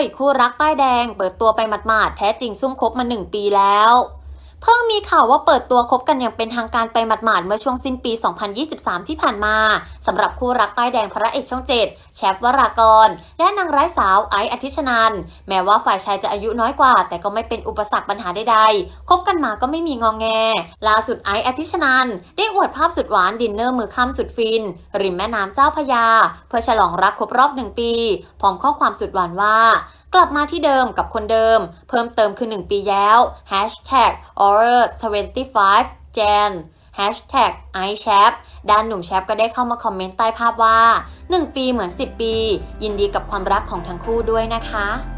ยคู่รักป้ายแดง เปิดตัวไปหมาดๆ แท้จริงซุ่มคบมาหนึ่งปีแล้ว เพิ่งมีข่าวว่าเปิดตัวคบกันอย่างเป็นทางการไปหมาดๆเมื่อช่วงสิ้นปี 2023 ที่ผ่านมาสำหรับคู่รักป้ายแดงพระเอกช่องเจ็ดแชปวรากร และนางร้ายสาวไอซ์อธิชนันแม้ว่าฝ่ายชายจะอายุน้อยกว่า แต่ก็ไม่เป็นอุปสรรคปัญหาใดๆคบกันมาก็ไม่มีงองแงล่าสุดไอซ์อธิชนันได้อวดภาพสุดหวานดินเนอร์มือค่ำสุดฟิน ริมแม่น้ำเจ้าพยา เพื่อฉลองรักครบรอบหนึ่งปีพร้อมข้อความสุดหวานว่า กลับมาที่เดิมกับคนเดิม เพิ่มเติมคือ 1 ปีแล้ว Hashtag horror 25 Jan Hashtag i c h a p ด้านหนุ่มแชปก็ได้เข้ามาคอมเมนต์ใต้ภาพว่า 1 ปีเหมือน 10 ปี ยินดีกับความรักของทั้งคู่ด้วยนะคะ